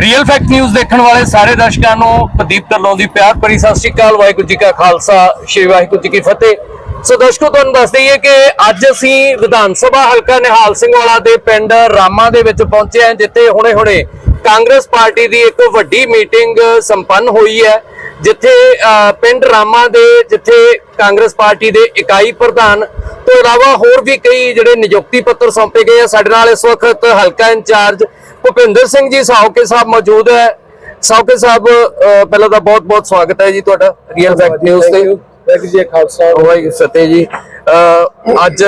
Real fact news ਦੇਖਣ ਵਾਲੇ ਸਾਰੇ ਦਰਸ਼ਕਾਂ ਨੂੰ ਪ੍ਰਦੀਪ ਢੱਲੋਂ ਦੀ ਪਿਆਰ ਭਰੀ ਸਤਿ ਸ਼੍ਰੀ ਅਕਾਲ, ਵਾਹਿਗੁਰੂ ਜੀ ਕਾ ਖਾਲਸਾ, ਸ਼੍ਰੀ ਵਾਹਿਗੁਰੂ ਜੀ ਕੀ ਫਤਿਹ। ਸੋ ਦਰਸ਼ਕੋ, ਤੁਹਾਨੂੰ ਦੱਸ ਦਈਏ ਕਿ ਅੱਜ ਅਸੀਂ ਵਿਧਾਨ ਸਭਾ ਹਲਕਾ ਨਿਹਾਲ ਸਿੰਘ ਵਾਲਾ ਦੇ ਪਿੰਡ ਰਾਮਾ ਦੇ ਵਿੱਚ ਪਹੁੰਚੇ ਹਾਂ, ਜਿੱਥੇ ਹੁਣੇ-ਹੁਣੇ ਕਾਂਗਰਸ ਪਾਰਟੀ ਦੀ ਇੱਕ ਵੱਡੀ ਮੀਟਿੰਗ ਸੰਪੰਨ ਹੋਈ ਹੈ, ਜਿੱਥੇ ਪਿੰਡ ਰਾਮਾ ਦੇ, ਜਿੱਥੇ ਕਾਂਗਰਸ ਪਾਰਟੀ ਦੇ ਇਕਾਈ ਪ੍ਰਧਾਨ ਤੋਂ ਇਲਾਵਾ ਹੋਰ ਵੀ ਕਈ ਜਿਹੜੇ ਨਿਯੁਕਤੀ ਪੱਤਰ ਸੌਂਪੇ ਗਏ ਆ। ਸਾਡੇ ਨਾਲ ਇਸ ਵਕਤ ਹਲਕਾ ਇੰਚਾਰਜ ਭੁਪਿੰਦਰ ਸਿੰਘ ਜੀ ਸਾਹੋਕੇ ਸਾਹਿਬ ਮੌਜੂਦ ਹੈ। ਸਾਹੋਕੇ ਸਾਹਿਬ ਪਹਿਲਾਂ ਤਾਂ ਬਹੁਤ-ਬਹੁਤ ਸਵਾਗਤ ਹੈ ਜੀ ਤੁਹਾਡਾ ਰੀਅਲ ਫੈਕਟ ਨਿਊਜ਼ ਤੇ। ਵਾਹਿਗੁਰੂ ਜੀ ਖਾਲਸਾ। ਵਾਹਿਗੁਰੂ ਫਤਿਹ ਜੀ। ਅੱਜ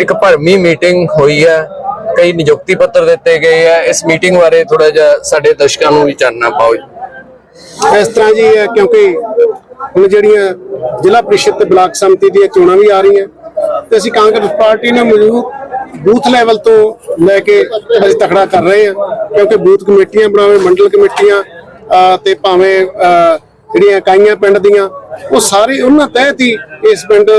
ਇੱਕ ਭਰਮੀ ਮੀਟਿੰਗ ਹੋਈ ਹੈ। ਕਈ ਨਿਯੁਕਤੀ ਪੱਤਰ ਦਿੱਤੇ ਗਏ ਆ। ਇਸ ਮੀਟਿੰਗ ਬਾਰੇ ਥੋੜਾ ਜਿਹਾ ਸਾਡੇ ਦਰਸ਼ਕਾਂ ਨੂੰ ਵੀ ਜਾਣਨਾ ਪਾਓ ਜੀ। ਇਸ ਤਰ੍ਹਾਂ ਜੀ ਕਿਉਂਕਿ ਹੁਣ ਜਿਹੜੀਆਂ ਜ਼ਿਲ੍ਹਾ ਪ੍ਰੀਸ਼ਦ ਤੇ ਬਲਾਕ ਸੰਮਤੀ ਦੀਆਂ ਚੋਣਾਂ ਵੀ ਆ ਰਹੀਆਂ ਤੇ ਅਸੀਂ ਕਾਂਗਰਸ ਪਾਰਟੀ ਨੇ ਮੌਜੂਦ ਬੂਥ ਲੈਵਲ ਤੋਂ ਲੈ ਕੇ ਅਸੀਂ ਤਕੜਾ ਕਰ ਰਹੇ ਹਾਂ ਕਿਉਂਕਿ ਬੂਥ ਕਮੇਟੀਆਂ ਬਣਾਵੇ ਮੰਡਲ ਕਮੇਟੀਆਂ ਤੇ ਭਾਵੇਂ ਅਹ, ਜਿਹੜੀਆਂ ਇਕਾਈਆਂ ਪਿੰਡ ਦੀਆਂ ਉਹ ਸਾਰੇ ਉਹਨਾਂ ਤਹਿਤ ਹੀ ਇਸ ਪਿੰਡ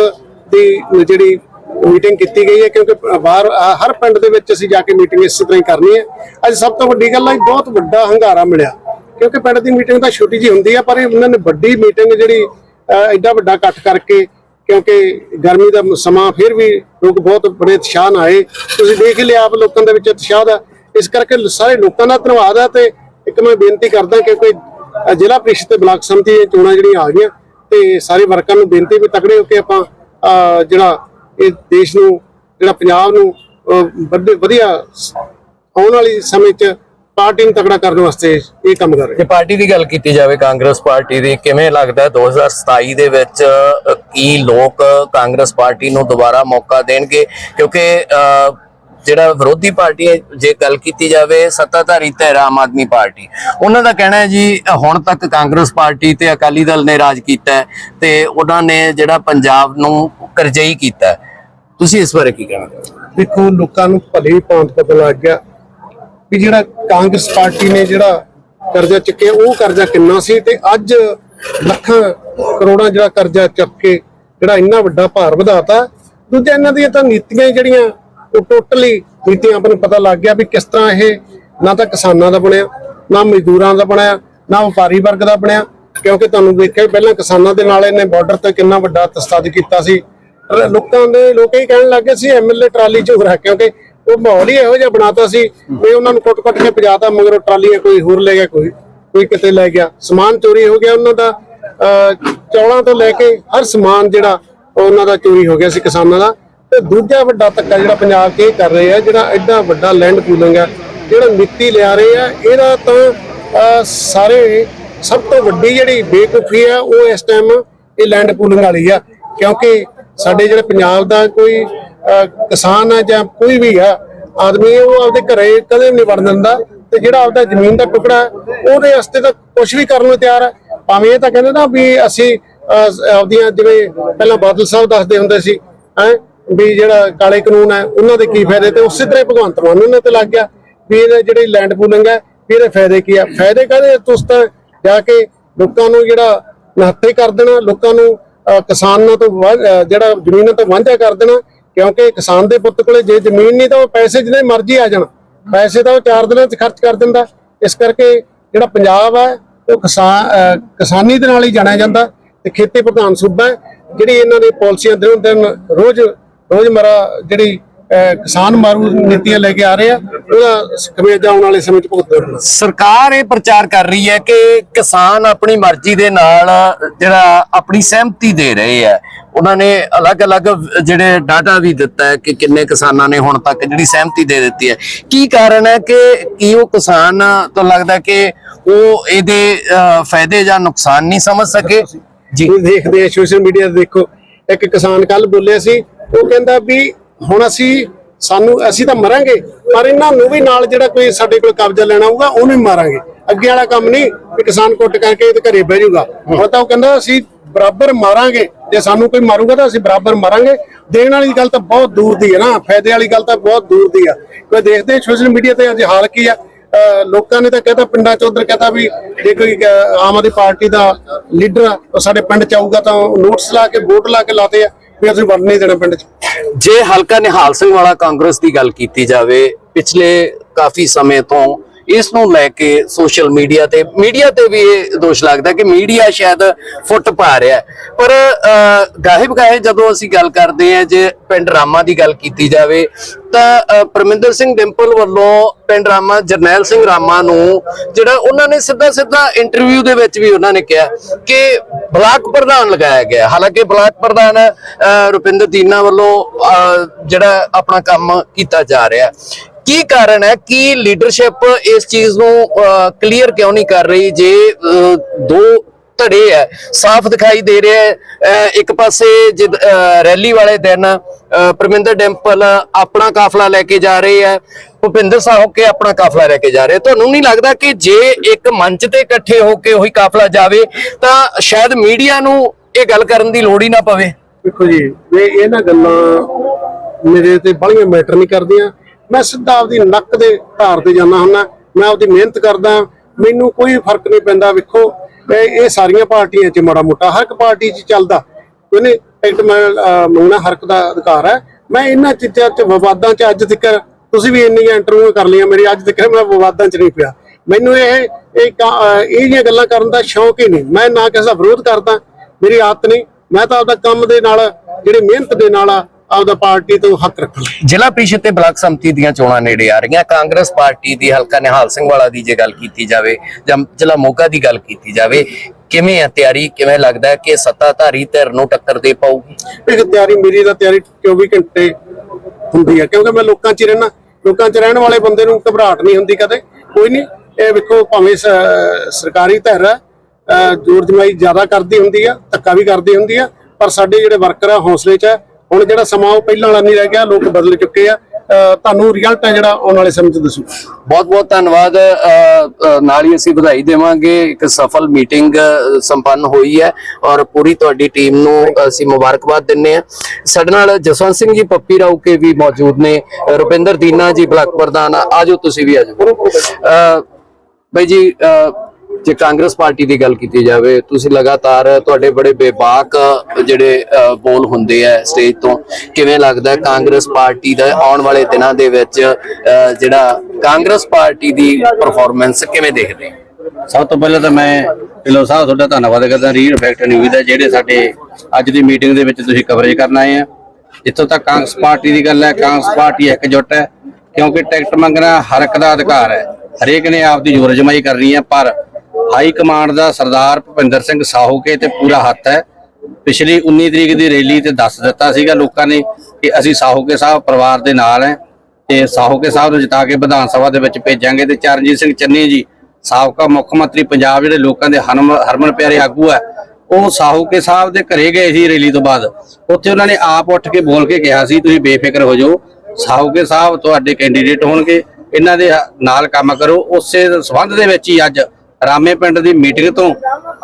ਦੀ ਜਿਹੜੀ ਮੀਟਿੰਗ ਕੀਤੀ ਗਈ ਹੈ ਕਿਉਂਕਿ ਬਾਹਰ ਹਰ ਪਿੰਡ ਦੇ ਵਿੱਚ ਅਸੀਂ ਜਾ ਕੇ ਮੀਟਿੰਗ ਇਸੇ ਤਰ੍ਹਾਂ ਹੀ ਕਰਨੀ ਹੈ। ਅੱਜ ਸਭ ਤੋਂ ਵੱਡੀ ਗੱਲ ਹੈ ਬਹੁਤ ਵੱਡਾ ਹੰਗਾਰਾ ਮਿਲਿਆ ਕਿਉਂਕਿ ਪਿੰਡ ਦੀ ਮੀਟਿੰਗ ਤਾਂ ਛੋਟੀ ਜੀ ਹੁੰਦੀ ਆ ਪਰ ਉਹਨਾਂ ਨੇ ਵੱਡੀ ਮੀਟਿੰਗ ਜਿਹੜੀ ਅਹ, ਐਡਾ ਵੱਡਾ ਇਕੱਠ ਕਰਕੇ ਕਿਉਂਕਿ ਗਰਮੀ ਦਾ ਸਮਾਂ ਫਿਰ ਵੀ ਲੋਕ ਬਹੁਤ ਬੜੇ ਉਤਸ਼ਾਹ ਨਾਲ ਆਏ। ਤੁਸੀਂ ਦੇਖ ਹੀ ਲਿਆ ਆਪ ਲੋਕਾਂ ਦੇ ਵਿੱਚ ਉਤਸ਼ਾਹ ਦਾ। ਇਸ ਕਰਕੇ ਸਾਰੇ ਲੋਕਾਂ ਦਾ ਧੰਨਵਾਦ ਹੈ ਤੇ ਇੱਕ ਮੈਂ ਬੇਨਤੀ ਕਰਦਾ ਕਿ ਕੋਈ ਜ਼ਿਲ੍ਹਾ ਪ੍ਰੀਸ਼ਦ ਤੇ ਬਲਾਕ ਸਮਿਤੀ ਇਹ ਚੋਣਾਂ ਜਿਹੜੀਆਂ ਆ ਗਈਆਂ ਤੇ ਸਾਰੇ ਵਰਕਰਾਂ ਨੂੰ ਬੇਨਤੀ ਵੀ ਤਕੜੇ ਹੋ ਕੇ ਆਪਾਂ ਜਿਹੜਾ ਇਹ ਦੇਸ਼ ਨੂੰ, ਜਿਹੜਾ ਪੰਜਾਬ ਨੂੰ ਵੱਡੇ- ਵਧੀਆ ਆਉਣ ਵਾਲੀ ਸਮੇਂ 'ਚ ਪਾਰਟੀ ਨੂੰ ਤਕੜਾ ਕਰਨ ਵਾਸਤੇ ਇਹ ਕੰਮ ਕਰ ਰਹੇ ਜੇ ਪਾਰਟੀ ਦੀ ਗੱਲ ਕੀਤੀ ਜਾਵੇ ਕਾਂਗਰਸ ਪਾਰਟੀ ਦੀ ਕਿਵੇਂ ਲੱਗਦਾ ਹੈ 2027 ਦੇ ਵਿੱਚ ਕੀ ਲੋਕ ਕਾਂਗਰਸ ਪਾਰਟੀ ਨੂੰ ਦੁਬਾਰਾ ਮੌਕਾ ਦੇਣਗੇ? ਕਿਉਂਕਿ ਜਿਹੜਾ ਵਿਰੋਧੀ ਪਾਰਟੀ ਹੈ ਜੇ ਗੱਲ ਕੀਤੀ ਜਾਵੇ ਸੱਤਾਧਾਰੀ ਧਿਰ ਆਮ ਆਦਮੀ ਪਾਰਟੀ। ਉਹਨਾਂ ਦਾ ਕਹਿਣਾ ਹੈ ਜੀ ਹੁਣ ਤੱਕ ਕਾਂਗਰਸ ਪਾਰਟੀ ਤੇ ਅਕਾਲੀ ਦਲ ਨੇ ਰਾਜ ਕੀਤਾ ਤੇ ਉਹਨਾਂ ਨੇ ਜਿਹੜਾ ਪੰਜਾਬ ਨੂੰ ਕਰਜ਼ਈ ਕੀਤਾ ਤੁਸੀਂ ਇਸ ਬਾਰੇ ਕੀ ਕਹਿਣਾ ਚਾਹੋਗੇ? ਦੇਖੋ ਲੋਕਾਂ ਨੂੰ ਭਲੇ ਹੀ ਪੌਂਦ ਪਤਾ ਲੱਗ ਗਿਆ ਵੀ ਜਿਹੜਾ ਕਾਂਗਰਸ ਪਾਰਟੀ ਨੇ ਜਿਹੜਾ ਕਰਜ਼ਾ ਚੁੱਕਿਆ, ਉਹ ਕਰਜ਼ਾ ਕਿੰਨਾ ਸੀ ਤੇ ਅੱਜ ਲੱਖਾਂ ਕਰੋੜਾਂ ਜਿਹੜਾ ਕਰਜ਼ਾ ਚੁੱਕ ਕੇ ਜਿਹੜਾ ਇੰਨਾ ਵੱਡਾ ਭਾਰ ਵਧਾਤਾ। ਦੂਜਾ ਇਹਨਾਂ ਦੀਆਂ ਤਾਂ ਨੀਤੀਆਂ ਜਿਹੜੀਆਂ, ਉਹ ਟੋਟਲੀ ਨੀਤੀਆਂ ਆਪਾਂ ਨੂੰ ਪਤਾ ਲੱਗ ਗਿਆ ਵੀ ਕਿਸ ਤਰ੍ਹਾਂ ਇਹ ਨਾ ਤਾਂ ਕਿਸਾਨਾਂ ਦਾ ਬਣਿਆ, ਨਾ ਮਜ਼ਦੂਰਾਂ ਦਾ ਬਣਿਆ, ਨਾ ਵਪਾਰੀ ਵਰਗ ਦਾ ਬਣਿਆ। ਕਿਉਂਕਿ ਤੁਹਾਨੂੰ ਦੇਖਿਆ ਪਹਿਲਾਂ ਕਿਸਾਨਾਂ ਦੇ ਨਾਲ ਇਹਨੇ ਬਾਰਡਰ ਤੇ ਕਿੰਨਾ ਵੱਡਾ ਤਸਤਦ ਕੀਤਾ ਸੀ। ਲੋਕਾਂ ਦੇ ਲੋਕ ਹੀ ਕਹਿਣ ਲੱਗੇ ਸੀ ਐਮਐਲਏ ਟਰਾਲੀ ਚ ਹੋ ਕਿਉਂਕਿ ਉਹ ਮਾਹੌਲ ਹੀ ਇਹੋ ਜਿਹਾ ਬਣਾਤਾ ਸੀ ਵੀ ਉਹਨਾਂ ਨੂੰ ਕੁੱਟ-ਕੁੱਟ ਕੇ ਭਜਾਤਾ ਮਗਰੋਂ ਟਰਾਲੀਆਂ ਕੋਈ ਹੋਰ ਲੈ ਗਿਆ ਕੋਈ ਕੋਈ ਕਿਤੇ ਲੈ ਗਿਆ। ਸਮਾਨ ਚੋਰੀ ਹੋ ਗਿਆ ਉਹਨਾਂ ਦਾ। ਚੌਲਾਂ ਤੋਂ ਲੈ ਕੇ ਹਰ ਸਮਾਨ ਜਿਹੜਾ ਉਹਨਾਂ ਦਾ ਚੋਰੀ ਹੋ ਗਿਆ ਸੀ ਕਿਸਾਨਾਂ ਦਾ। ਤੇ ਦੂਜਾ ਵੱਡਾ ਧੱਕਾ ਜਿਹੜਾ ਪੰਜਾਬ 'ਚ ਇਹ ਕਰ ਰਹੇ ਆ ਜਿਹੜਾ ਐਡਾ ਵੱਡਾ ਲੈਂਡ ਪੂਲਿੰਗ ਆ ਜਿਹੜਾ ਨੀਤੀ ਲਿਆ ਰਹੇ ਆ ਇਹਦਾ ਤਾਂ ਅਹ, ਸਾਰੇ ਸਭ ਤੋਂ ਵੱਡੀ ਜਿਹੜੀ ਬੇਕੂਫੀ ਆ ਉਹ ਇਸ ਟਾਈਮ ਇਹ ਲੈਂਡ ਪੂਲਿੰਗ ਵਾਲੀ ਆ। ਕਿਉਂਕਿ ਸਾਡੇ ਜਿਹੜੇ ਪੰਜਾਬ ਦਾ ਕੋਈ ਕਿਸਾਨ ਹੈ ਜਾਂ ਕੋਈ ਵੀ ਹੈ ਆਦਮੀ ਉਹ ਆਪਦੇ ਘਰੇ ਕਦੇ ਵੀ ਨਹੀਂ ਵੜ ਦਿੰਦਾ ਤੇ ਜਿਹੜਾ ਆਪਦਾ ਜ਼ਮੀਨ ਦਾ ਟੁਕੜਾ ਉਹਦੇ ਵਾਸਤੇ ਤਾਂ ਕੁਝ ਵੀ ਕਰਨ ਨੂੰ ਤਿਆਰ ਹੈ। ਭਾਵੇਂ ਇਹ ਤਾਂ ਕਹਿੰਦੇ ਨਾ ਵੀ ਅਸੀਂ ਆਪਦੀਆਂ ਜਿਵੇਂ ਪਹਿਲਾਂ ਬਾਦਲ ਸਾਹਿਬ ਦੱਸਦੇ ਹੁੰਦੇ ਸੀ ਹੈ ਵੀ ਜਿਹੜਾ ਕਾਲੇ ਕਾਨੂੰਨ ਹੈ ਉਹਨਾਂ ਦੇ ਕੀ ਫਾਇਦੇ ਤੇ ਉਸੇ ਤਰ੍ਹਾਂ ਭਗਵੰਤ ਮਾਨ ਉਹਨਾਂ ਤੇ ਲੱਗ ਗਿਆ। ਵੀ ਇਹਦੇ ਜਿਹੜੀ ਲੈਂਡ ਪੂਲਿੰਗ ਹੈ ਵੀ ਇਹਦੇ ਫਾਇਦੇ ਕੀ ਆ? ਫਾਇਦੇ ਕਾਹਦੇ ਤੁਸੀਂ ਤਾਂ ਜਾ ਕੇ ਲੋਕਾਂ ਨੂੰ ਜਿਹੜਾ ਨਹੱਤੇ ਕਰ ਦੇਣਾ ਲੋਕਾਂ ਨੂੰ ਅਹ, ਕਿਸਾਨਾਂ ਤੋਂ ਜਿਹੜਾ ਜ਼ਮੀਨਾਂ ਤੋਂ ਵਾਂਝਾ ਕਰ ਦੇਣਾ ਕਿਉਂਕਿ ਕਿਸਾਨ ਦੇ ਪੁੱਤ ਕੋਲੇ ਜੇ ਜ਼ਮੀਨ ਨਹੀਂ ਤਾਂ ਉਹ ਪੈਸੇ ਜਿੰਨੇ ਮਰਜ਼ੀ ਆ ਜਾਣ। ਪੈਸੇ ਤਾਂ ਉਹ ਚਾਰ ਦਿਨਾਂ 'ਚ ਖਰਚ ਕਰ ਦਿੰਦਾ। ਇਸ ਕਰਕੇ ਜਿਹੜਾ ਪੰਜਾਬ ਹੈ ਉਹ ਕਿਸਾਨ ਕਿਸਾਨੀ ਦੇ ਨਾਲ ਹੀ ਜਾਣਿਆ ਜਾਂਦਾ ਤੇ ਖੇਤੀ ਪ੍ਰਧਾਨ ਸੂਬਾ ਜਿਹੜੀ ਇਹਨਾਂ ਦੀ ਪਾਲਿਸੀਆਂ ਦਿਨੋਂ ਦਿਨ ਰੋਜ਼, ਰੋਜ਼ਮਰਾ ਜਿਹੜੀ ਕਿਸਾਨ ਮਾਰੂ ਨੀਤੀਆਂ ਲੈ ਕੇ ਆ ਰਹੇ ਆ, ਉਹਦਾ ਖਮਿਆਜਾ ਆਉਣ ਵਾਲੇ ਸਮੇਂ 'ਚ ਭੁਗਤਣਾ ਸਰਕਾਰ ਇਹ ਪ੍ਰਚਾਰ ਕਰ ਰਹੀ ਹੈ ਕਿ ਕਿਸਾਨ ਆਪਣੀ ਮਰਜ਼ੀ ਦੇ ਨਾਲ ਜਿਹੜਾ ਆਪਣੀ ਸਹਿਮਤੀ ਦੇ ਰਹੇ ਹੈ ਉਹਨਾਂ ਨੇ ਅਲੱਗ-ਅਲੱਗ ਜਿਹੜੇ ਡਾਟਾ ਵੀ ਦਿੱਤਾ ਹੈ ਕਿ ਕਿੰਨੇ ਕਿਸਾਨਾਂ ਨੇ ਹੁਣ ਤੱਕ ਜਿਹੜੀ ਸਹਿਮਤੀ ਦੇ ਦਿੱਤੀ ਹੈ। ਕੀ ਕਾਰਨ ਹੈ ਕਿ ਕੀ ਉਹ ਕਿਸਾਨ ਤੋਂ ਲੱਗਦਾ ਕਿ ਉਹ ਇਹਦੇ ਫਾਇਦੇ ਜਾਂ ਨੁਕਸਾਨ ਨਹੀਂ ਸਮਝ ਸਕੇ? ਜੀ। ਦੇਖਦੇ ਆ ਸੋਸ਼ਲ ਮੀਡੀਆ ਤੇ ਦੇਖੋ, ਇੱਕ ਕਿਸਾਨ ਕੱਲ ਬੋਲਿਆ ਸੀ, ਉਹ ਕਹਿੰਦਾ ਵੀ ਹੁਣ ਅਸੀਂ, ਸਾਨੂੰ, ਅਸੀਂ ਤਾਂ ਮਰਾਂਗੇ, ਪਰ ਇਹਨਾਂ ਨੂੰ ਵੀ ਨਾਲ ਜਿਹੜਾ ਕੋਈ ਸਾਡੇ ਕੋਲ ਕਬਜ਼ਾ ਲੈਣਾ ਹੋਊਗਾ, ਉਹਨੂੰ ਵੀ ਮਾਰਾਂਗੇ। ਅੱਗੇ ਵਾਲਾ ਕੰਮ ਨਹੀਂ, ਵੀ ਕਿਸਾਨ ਕੁੱਟ ਕਰਕੇ ਤੇ ਘਰੇ ਬਹਿ ਜਾਊਗਾ। ਹੁਣ ਤਾਂ ਉਹ ਕਹਿੰਦਾ ਅਸੀਂ ਬਰਾਬਰ ਮਾਰਾਂਗੇ। ਜੇ ਸਾਨੂੰ ਕੋਈ ਮਾਰੂਗਾ ਤਾਂ ਅਸੀਂ ਬਰਾਬਰ ਮਾਰਾਂਗੇ। ਦੇਣ ਵਾਲੀ ਗੱਲ ਤਾਂ ਬਹੁਤ ਦੂਰ ਦੀ ਹੈ ਨਾ। ਫਾਇਦੇ ਵਾਲੀ ਗੱਲ ਤਾਂ ਬਹੁਤ ਦੂਰ ਦੀ ਆ। ਕੋਈ ਦੇਖਦੇ ਸੋਸ਼ਲ ਮੀਡੀਆ ਤੇ ਅੱਜ ਹਾਲ ਕੀ ਆ। ਲੋਕਾਂ ਨੇ ਤਾਂ ਕਹਤਾ, ਪਿੰਡਾਂ ਚ ਉਧਰ ਕਹਤਾ ਵੀ ਜੇ ਕੋਈ ਆਮ ਆਦਮੀ ਪਾਰਟੀ ਦਾ ਲੀਡਰ ਆ, ਉਹ ਸਾਡੇ ਪਿੰਡ ਚ ਆਊਗਾ ਤਾਂ ਨੋਟਸ ਲਾ ਕੇ ਵੋਟ ਲਾ ਕੇ ਲਾਤੇ ਆ ਵੀ ਅਸੀਂ ਵੜ ਨਹੀਂ ਦੇਣਾ ਪਿੰਡ ਚ। ਜੇ ਹਲਕਾ ਨਿਹਾਲ ਸਿੰਘ ਵਾਲਾ ਕਾਂਗਰਸ ਦੀ ਗੱਲ ਕੀਤੀ ਜਾਵੇ, ਪਿਛਲੇ ਕਾਫੀ ਸਮੇਂ ਤੋਂ ਇਸ ਨੂੰ ਲੈ ਕੇ ਸੋਸ਼ਲ ਮੀਡੀਆ ਤੇ ਮੀਡੀਆ ਤੇ ਵੀ ਇਹ ਦੋਸ਼ ਲੱਗਦਾ ਕਿ ਮੀਡੀਆ ਸ਼ਾਇਦ ਫੁੱਟ ਪਾ ਰਿਹਾ ਹੈ। ਪਰ ਅਹ, ਗਾਹੇ ਜਦੋਂ ਅਸੀਂ ਗੱਲ ਕਰਦੇ ਹਾਂ ਜੇ ਪਿੰਡ ਰਾਮਾ ਦੀ ਗੱਲ ਕੀਤੀ ਜਾਵੇ ਤਾਂ ਪਰਮਿੰਦਰ ਸਿੰਘ ਡਿੰਪਲ ਵੱਲੋਂ ਪਿੰਡ ਰਾਮਾ ਜਰਨੈਲ ਸਿੰਘ ਰਾਮਾ ਨੂੰ ਜਿਹੜਾ ਉਹਨਾਂ ਨੇ ਸਿੱਧਾ ਸਿੱਧਾ ਇੰਟਰਵਿਊ ਦੇ ਵਿੱਚ ਵੀ ਉਹਨਾਂ ਨੇ ਕਿਹਾ ਕਿ ਬਲਾਕ ਪ੍ਰਧਾਨ ਲਗਾਇਆ ਗਿਆ ਹਾਲਾਂਕਿ ਬਲਾਕ ਪ੍ਰਧਾਨ ਅਹ, ਰੁਪਿੰਦਰ ਦੀਨਾ ਵੱਲੋਂ ਅਹ, ਜਿਹੜਾ ਆਪਣਾ ਕੰਮ ਕੀਤਾ ਜਾ ਰਿਹਾ ਕੀ ਕਾਰਨ ਹੈ? ਕਿ ਲੀਡਰਸ਼ਿਪ ਇਸ ਚੀਜ਼ ਨੂੰ ਕਲੀਅਰ ਕਿਉਂ ਨਹੀਂ ਕਰ ਰਹੀ? ਜੇ ਦੋ ਧੜੇ ਹੈ, ਸਾਫ਼ ਦਿਖਾਈ ਦੇ ਰਿਹਾ ਹੈ ਇੱਕ ਪਾਸੇ ਜਦ ਰੈਲੀ ਵਾਲੇ ਦਿਨ ਪਰਮਿੰਦਰ ਡਿੰਪਲ ਆਪਣਾ ਕਾਫਲਾ ਲੈ ਕੇ ਜਾ ਰਹੇ ਹੈ, ਭੁਪਿੰਦਰ ਸਾਹਿਬ ਕੇ ਆਪਣਾ ਕਾਫਲਾ ਲੈ ਕੇ ਜਾ ਰਹੇ ਤੁਹਾਨੂੰ ਨਹੀਂ ਲੱਗਦਾ ਕਿ ਜੇ ਇੱਕ ਮੰਚ ਤੇ ਇਕੱਠੇ ਹੋ ਕੇ ਉਹੀ ਕਾਫਲਾ ਜਾਵੇ, ਤਾਂ ਸ਼ਾਇਦ ਮੀਡੀਆ ਨੂੰ ਇਹ ਗੱਲ ਕਰਨ ਦੀ ਲੋੜ ਹੀ ਨਾ ਪਵੇ? ਦੇਖੋ ਜੀ, ਇਹ ਇਹਨਾਂ ਗੱਲਾਂ ਮੇਰੇ ਤੇ ਬੜੀਆਂ ਮੈਟਰ ਨਹੀਂ ਕਰਦੀਆਂ। ਮੈਂ ਸਿੱਧਾ ਆਪਦੀ ਨੱਕ ਦੇ ਧਾਰ ਤੇ ਜਾਂਦਾ ਹੁੰਦਾ ਮੈਂ ਆਪਦੀ ਮਿਹਨਤ ਕਰਦਾ ਮੈਨੂੰ ਕੋਈ ਫ਼ਰਕ ਨਹੀਂ ਪੈਂਦਾ ਵੇਖੋ ਇਹ ਸਾਰੀਆਂ ਪਾਰਟੀਆਂ 'ਚ ਮਾੜਾ ਮੋਟਾ ਹਰ ਇੱਕ ਪਾਰਟੀ 'ਚ ਚੱਲਦਾ। ਉਹਨੇ ਟਿਕਟ ਮੰਗਣਾ ਹਰ ਇੱਕ ਦਾ ਅਧਿਕਾਰ ਹੈ। ਮੈਂ ਇਹਨਾਂ ਚੀਜ਼ਾਂ 'ਚ ਵਿਵਾਦਾਂ 'ਚ ਅੱਜ ਤੱਕ ਤੁਸੀਂ ਵੀ ਇੰਨੀਆਂ ਇੰਟਰਵਿਊ ਕਰ ਲਈਆਂ ਮੇਰੀ ਅੱਜ ਤੱਕ ਮੈਂ ਵਿਵਾਦਾਂ 'ਚ ਨਹੀਂ ਪਿਆ। ਮੈਨੂੰ ਇਹ ਇਹ ਇਹ ਜਿਹੀਆਂ ਗੱਲਾਂ ਕਰਨ ਦਾ ਸ਼ੌਂਕ ਹੀ ਨਹੀਂ। ਮੈਂ ਨਾ ਕਿਸੇ ਦਾ ਵਿਰੋਧ ਕਰਦਾ ਮੇਰੀ ਆਦਤ ਨਹੀਂ। ਮੈਂ ਤਾਂ ਆਪਦਾ ਕੰਮ ਦੇ ਨਾਲ ਜਿਹੜੀ ਮਿਹਨਤ ਦੇ ਨਾਲ ਆ, ਆਪਦਾ ਪਾਰਟੀ ਤੋਂ ਹੱਕ ਰੱਖਣਾ ਜ਼ਿਲ੍ਹਾ ਪ੍ਰੀਸ਼ਦ ਤੇ ਬਲਾਕ ਸੰਮਤੀ ਦੀਆਂ ਚੋਣਾਂ ਨੇੜੇ ਆ ਰਹੀਆਂ। ਕਾਂਗਰਸ ਪਾਰਟੀ ਦੀ ਹਲਕਾ ਨਿਹਾਲ ਸਿੰਘ ਵਾਲਾ ਦੀ ਜੇ ਗੱਲ ਕੀਤੀ ਜਾਵੇ ਜਾਂ ਜ਼ਿਲ੍ਹਾ ਮੋਗਾ ਦੀ ਗੱਲ ਕੀਤੀ ਜਾਵੇ ਕਿਵੇਂ ਹੈ ਤਿਆਰੀ? ਕਿਵੇਂ ਲੱਗਦਾ ਹੈ ਕਿ ਸੱਤਾਧਾਰੀ ਧਿਰ ਨੂੰ ਟੱਕਰ ਦੇ ਪਾਊਗੀ? ਇਹ ਤਿਆਰੀ ਮੇਰੀ ਤਾਂ ਤਿਆਰੀ 24 ਘੰਟੇ ਹੁੰਦੀ ਹੈ ਕਿਉਂਕਿ ਮੈਂ ਲੋਕਾਂ 'ਚ ਹੀ ਰਹਿਣਾ ਲੋਕਾਂ 'ਚ ਰਹਿਣ ਵਾਲੇ ਬੰਦੇ ਨੂੰ ਘਬਰਾਹਟ ਨਹੀਂ ਹੁੰਦੀ ਕਦੇ। ਕੋਈ ਨਹੀਂ ਇਹ ਵੇਖੋ ਭਾਵੇਂ ਸਰਕਾਰੀ ਧਿਰ ਹੈ ਜ਼ੋਰ ਜਮਾਈ ਜ਼ਿਆਦਾ ਕਰਦੀ ਹੁੰਦੀ ਆ ਧੱਕਾ ਵੀ ਕਰਦੀ ਹੁੰਦੀ ਆ ਪਰ ਸਾਡੇ ਜਿਹੜੇ ਵਰਕਰ ਆ ਹੌਸਲੇ 'ਚ ਆ ਹੁਣ ਜਿਹੜਾ ਸਮਾਂ ਉਹ ਪਹਿਲਾਂ ਵਾਲਾ ਨਹੀਂ ਰਹਿ ਗਿਆ ਲੋਕ ਬਦਲ ਚੁੱਕੇ ਆ। ਤੁਹਾਨੂੰ ਰਿਜ਼ਲਟ ਹੈ ਜਿਹੜਾ ਆਉਣ ਵਾਲੇ ਸਮੇਂ 'ਚ ਦੱਸੂ। ਬਹੁਤ ਬਹੁਤ ਧੰਨਵਾਦ ਨਾਲ ਹੀ ਅਸੀਂ ਵਧਾਈ ਦੇਵਾਂਗੇ। ਇੱਕ ਸਫਲ ਮੀਟਿੰਗ ਸੰਪੰਨ ਹੋਈ ਹੈ ਔਰ ਪੂਰੀ ਤੁਹਾਡੀ ਟੀਮ ਨੂੰ ਅਸੀਂ ਮੁਬਾਰਕਬਾਦ ਦਿੰਨੇ ਆ ਸਾਡੇ ਨਾਲ ਜਸਵੰਤ ਸਿੰਘ ਜੀ ਪੱਪੀ ਰਾਉ ਕੇ ਵੀ ਮੌਜੂਦ ਨੇ। ਰੁਪਿੰਦਰ ਦੀਨਾ ਜੀ ਬਲਾਕ ਪ੍ਰਧਾਨ। ਆ ਆਜੋ ਤੁਸੀਂ ਵੀ ਆਜੋ ਅ, ਬਾਈ ਜੀ ਅ, ਜੇ ਕਾਂਗਰਸ ਪਾਰਟੀ ਦੀ ਗੱਲ ਕੀਤੀ ਜਾਵੇ, ਤੁਸੀਂ ਲਗਾਤਾਰ ਤੁਹਾਡੇ ਬੜੇ ਬੇਬਾਕ ਜਿਹੜੇ ਬੋਲ ਹੁੰਦੇ ਆ ਸਟੇਜ ਤੋਂ। ਕਿਵੇਂ ਲੱਗਦਾ ਕਾਂਗਰਸ ਪਾਰਟੀ ਦਾ ਆਉਣ ਵਾਲੇ ਦਿਨਾਂ ਦੇ ਵਿੱਚ ਜਿਹੜਾ ਕਾਂਗਰਸ ਪਾਰਟੀ ਦੀ ਪਰਫਾਰਮੈਂਸ ਕਿਵੇਂ ਦੇਖਦੇ ਸਭ ਤੋਂ ਪਹਿਲਾਂ ਤਾਂ ਮੈਂ ਢਿੱਲੋਂ ਸਾਹਿਬ, ਤੁਹਾਡਾ ਧੰਨਵਾਦ ਕਰਦਾ ਰੀ ਰਿਫੈਕਟ ਨਿਊਜ਼ ਦਾ, ਜਿਹੜੇ ਸਾਡੇ ਅੱਜ ਦੀ ਮੀਟਿੰਗ ਦੇ ਵਿੱਚ ਤੁਸੀਂ ਕਵਰੇਜ ਕਰਨ ਆਏ ਆ। ਜਿੱਥੋਂ ਤੱਕ ਕਾਂਗਰਸ ਪਾਰਟੀ ਦੀ ਗੱਲ ਹੈ, ਕਾਂਗਰਸ ਪਾਰਟੀ ਇੱਕ ਜੁੱਟ ਹੈ, ਕਿਉਂਕਿ ਟਿਕਟ ਮੰਗਣਾ ਹਰ ਇੱਕ ਦਾ ਅਧਿਕਾਰ ਹੈ। ਹਰੇਕ ਨੇ ਆਪਦੀ ਜੋਰ ਜਮਾਈ ਕਰਨੀ ਹੈ, ਪਰ ਹਾਈ ਕਮਾਂਡ ਦਾ ਸਰਦਾਰ ਭੁਪਿੰਦਰ ਸਿੰਘ ਸਾਹੂਕੇ ਤੇ ਪੂਰਾ ਹੱਥ ਹੈ। ਪਿਛਲੀ 19 ਤਰੀਕ ਦੀ ਰੈਲੀ ਤੇ ਦੱਸ ਦਿੱਤਾ ਸੀਗਾ ਲੋਕਾਂ ਨੇ ਕਿ ਅਸੀਂ ਸਾਹੂਕੇ ਸਾਹਿਬ ਪਰਿਵਾਰ ਦੇ ਨਾਲ ਹੈ ਤੇ ਸਾਹੂਕੇ ਸਾਹਿਬ ਨੂੰ ਜਿਤਾ ਕੇ ਵਿਧਾਨ ਸਭਾ ਦੇ ਵਿੱਚ ਭੇਜਾਂਗੇ ਤੇ ਚਰਨਜੀਤ ਸਿੰਘ ਚੰਨੀ ਜੀ, ਸਾਬਕਾ ਮੁੱਖ ਮੰਤਰੀ ਪੰਜਾਬ ਜਿਹੜੇ ਲੋਕਾਂ ਦੇ ਹਰਮ, ਹਰਮਨ ਪਿਆਰੇ ਆਗੂ ਹੈ, ਉਹ ਸਾਹੂਕੇ ਸਾਹਿਬ ਦੇ ਘਰੇ ਗਏ ਸੀ ਰੈਲੀ ਤੋਂ ਬਾਅਦ। ਉੱਥੇ ਉਹਨਾਂ ਨੇ ਆਪ ਉੱਠ ਕੇ ਬੋਲ ਕੇ ਕਿਹਾ ਸੀ, ਤੁਸੀਂ ਬੇਫਿਕਰ ਹੋ ਜਾਓ, ਸਾਹੂਕੇ ਸਾਹਿਬ ਤੁਹਾਡੇ ਕੈਂਡੀਡੇਟ ਹੋਣਗੇ, ਇਹਨਾਂ ਦੇ ਨਾਲ ਕੰਮ ਕਰੋ, ਉਸੇ ਸਬੰਧ ਦੇ ਵਿੱਚ ਹੀ ਅੱਜ ਰਾਮੇ ਪਿੰਡ ਦੀ ਮੀਟਿੰਗ ਤੋਂ